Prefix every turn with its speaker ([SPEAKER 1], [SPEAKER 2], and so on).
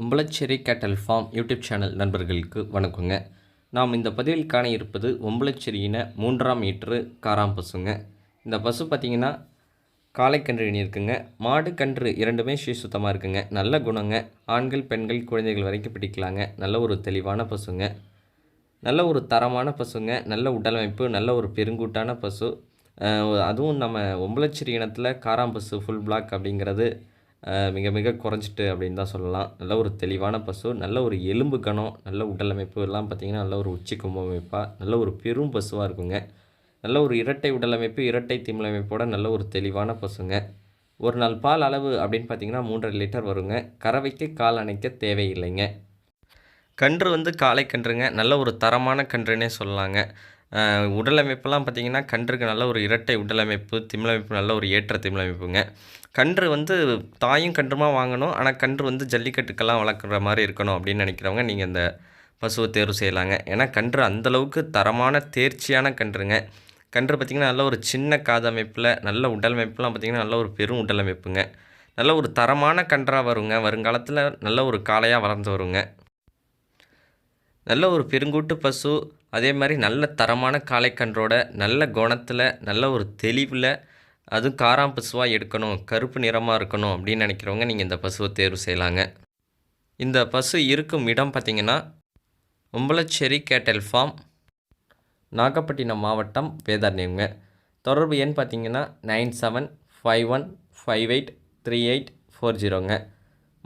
[SPEAKER 1] ஒம்பளச்சேரி கேட்டல் form YouTube channel நண்பர்களுக்கு வணக்கங்க. நாம் இந்த பதிவில் காண இருப்பது ஒம்பளச்சேரியின மூன்றாம் ஈற்று காராம் பசுங்க. இந்த பசு பார்த்திங்கன்னா காளைக்கன்று இருக்குங்க மாடு கன்று இரண்டுமே ஸ்ரீ சுத்தமாக இருக்குங்க. நல்ல குணங்க. ஆண்கள் பெண்கள் குழந்தைகள் வரைக்கும் பிடிக்கலாங்க. நல்ல ஒரு தெளிவான பசுங்க. நல்ல ஒரு தரமான பசுங்க. நல்ல உடலமைப்பு நல்ல ஒரு பெருங்கூட்டான பசு. அதுவும் நம்ம ஒம்பளச்சேரி இனத்தில் காராம் பசு ஃபுல் பிளாக் அப்படிங்கிறது மிக மிக குறைஞ்சிட்டு அப்படின்னு தான் சொல்லலாம். நல்ல ஒரு தெளிவான பசு நல்ல ஒரு எலும்பு கணம் நல்ல உடலமைப்பு எல்லாம் பார்த்திங்கன்னா நல்ல ஒரு உச்சி கும்பமைப்பாக நல்ல ஒரு பெரும் பசுவாக இருக்குங்க. நல்ல ஒரு இரட்டை உடலமைப்பு இரட்டை திமிழமைப்போட நல்ல ஒரு தெளிவான பசுங்க. ஒரு நாள் பால் அளவு அப்படின்னு பார்த்தீங்கன்னா மூன்றரை லிட்டர் வருங்க. கறவைக்கு கால் அணைக்க தேவையில்லைங்க. கன்று வந்து காலை கன்றுங்க. நல்ல ஒரு தரமான கன்றுனே சொல்லலாங்க. உடலமைப்பெல்லாம் பார்த்திங்கன்னா கன்றுக்கு நல்ல ஒரு இரட்டை உடலமைப்பு திமிழமைப்பு நல்ல ஒரு ஏற்ற திமிழமைப்புங்க. கன்று வந்து தாயும் கன்றுமாக வாங்கணும். ஆனால் கன்று வந்து ஜல்லிக்கட்டுக்கெல்லாம் வளர்க்குற மாதிரி இருக்கணும் அப்படின்னு நினைக்கிறவங்க நீங்கள் இந்த பசுவை தேர்வு செய்யலாங்க. ஏன்னா கன்று அந்தளவுக்கு தரமான தேர்ச்சியான கன்றுங்க. கன்று பார்த்திங்கன்னா நல்ல ஒரு சின்ன காதமைப்பில் நல்ல உடலமைப்புலாம் பார்த்திங்கன்னா நல்ல ஒரு பெரும் உடலமைப்புங்க. நல்ல ஒரு தரமான கன்றாக வருங்க. வருங்காலத்தில் நல்ல ஒரு காளையாக வளர்ந்து வருங்க. நல்ல ஒரு பெருங்கூட்டு பசு அதே மாதிரி நல்ல தரமான காளைக்கன்றோட நல்ல குணத்தில் நல்ல ஒரு தெளிவில் அதுவும் காராம் பசுவாக எடுக்கணும் கருப்பு நிறமாக இருக்கணும் அப்படின்னு நினைக்கிறவங்க நீங்கள் இந்த பசுவை தேர்வு செய்யலாங்க. இந்த பசு இருக்கும் இடம் பார்த்திங்கன்னா உம்பளச்சேரி கேட்டல் ஃபார்ம் நாகப்பட்டினம் மாவட்டம் வேதாரண்யங்க தொடர்பு எண் பார்த்தீங்கன்னா nine seven five one five eight three eight four ஜீரோங்க.